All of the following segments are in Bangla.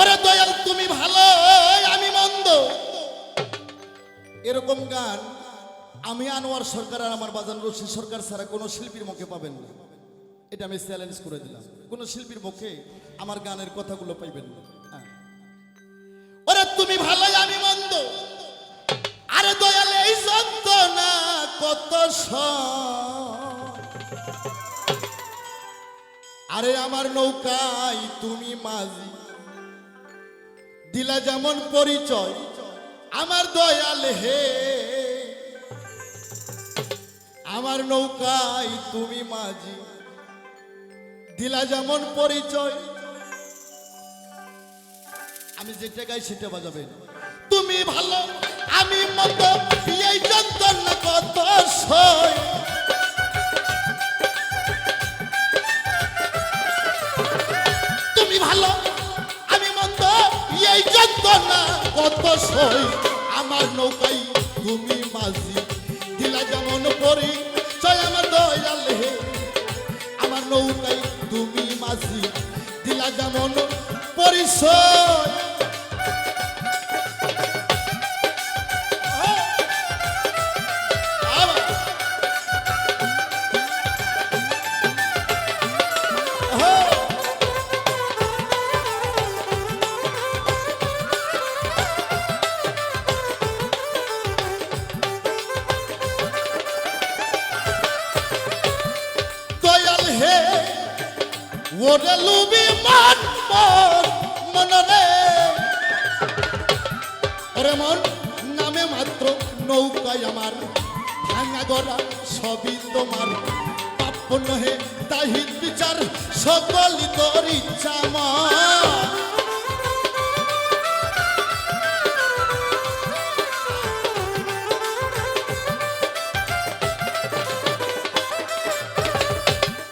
ওরে দয়াল, তুমি ভালো, আমি মন্দ। এরকম গান আমি আনোয়ার সরকার আর আমার বাজান রশি সরকার ছাড়া কোনো শিল্পীর মুখে পাবেন না। এটা আমি চ্যালেঞ্জ করে দিলাম। কোনো শিল্পীর মুখে আমার গানের কথাগুলো পাইবেন না। হ্যাঁ। ওরে তুমি ভালো, আমি মন্দ। আরে দয়াল, এই যন্ত্রণা কত। আরে আমার নৌকায় তুমি মাঝি দিলা যেমন পরিচয়, আমার দয়াল হে। আমার নৌকায় তুমি মাঝি, দিলা যেমন পরিচয়। আমি যেটা গাই সেটা বাজাবেন। তুমি ভালো, আমি মত, এই যন্ত্রণা কত সয়। যন্ত্রণা কত সই আমার নৌকাই তুমি মাঝি। দিলা যেমন করি আমার দয়াল হে। আমার নৌকাই তুমি মাঝি। দিলা যেমন পরিচয় ওরে লুবি মন মন মন রে ওরে মন, নামে মাত্র নৌকায় আমার। ভাঙা গড়া সবই তোমার। পাপ্য নহে তাহিত বিচার, সকলই তোর ইচ্ছা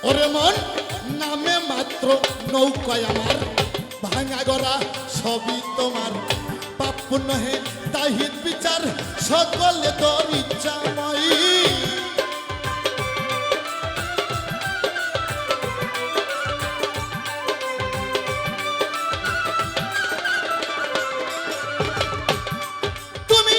ওরে মন নৌকায় আমার ভাঙা গড়া সবই তোমার। পাপ নহে তাহিত বিচার সকলে তোর ইচ্ছাময়ী তুমি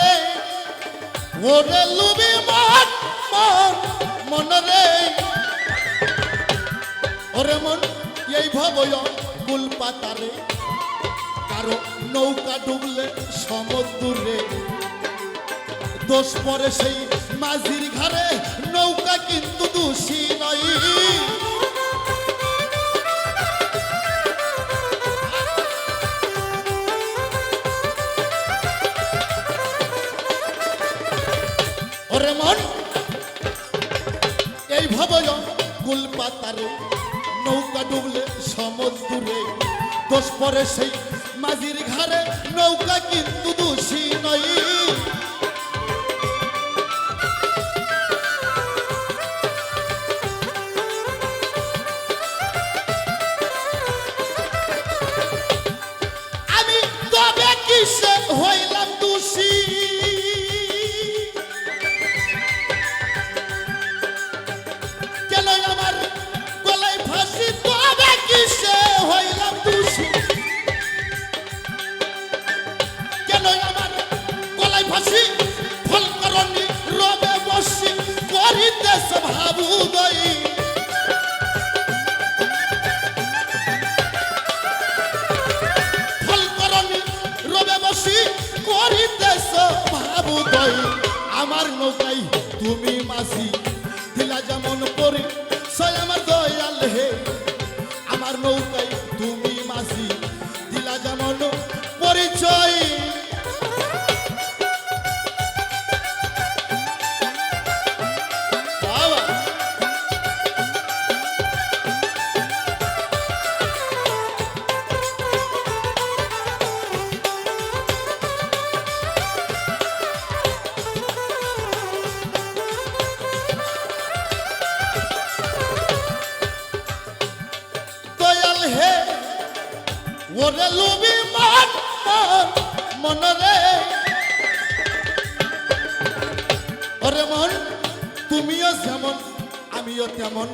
মনরে ওরে লুবি মন মন, মনরে। ওরে মন, এই ভবয় কুল পাতারে, কারও নৌকা ডুবলে সমুদ্রে। দোষ পরে সেই মাঝির ঘরে নৌকা কিন্তু দোষী নয়। ওরে মন। এই ভাবয় কুল পাতারে, নৌকা ডুবলে সমুদ্রে। দোষ পরে সেই মাঝির ঘরে নৌকা কিন্তু দোষী। আমার নৌকাই তুমি মাসি দিলা যেমন করি ওরে লুবি মান মন, তুমিও যেমন, আমিও তেমন।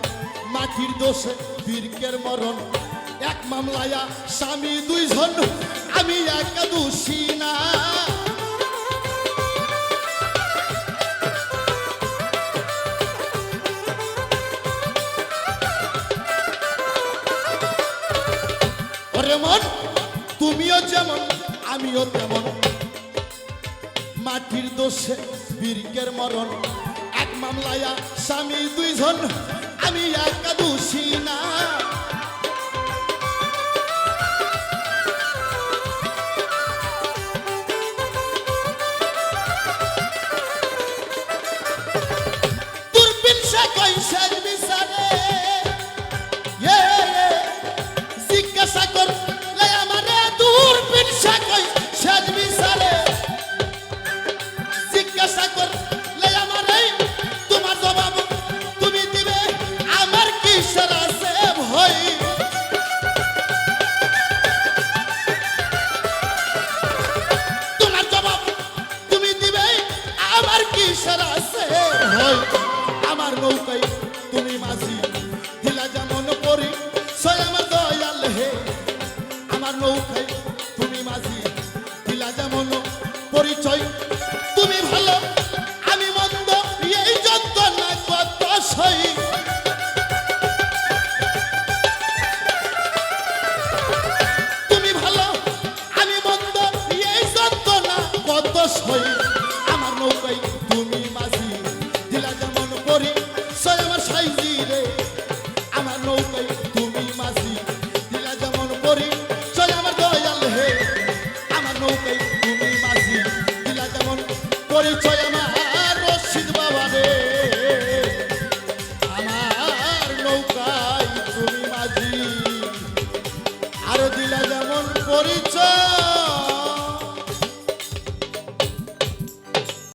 মাটির দোষে দীর্ঘের মরণ। এক মামলায়া স্বামী দুইজন, আমি একা দোষী না। ওরে মন তুমিও যেমন, আমিও তেমন। মাটির দোষে বীরকের মরণ। এক মামলায় স্বামী দুইজন, আমি একা দোষী না। ভয় আমার নৌকাই তুমি মাঝি দিলা যেমন করি আমার দয়াল হে। আমার নৌকাই তুমি মাঝি দিলা যেমন পরিচয়। তুমি ভালো পরিচয় আমার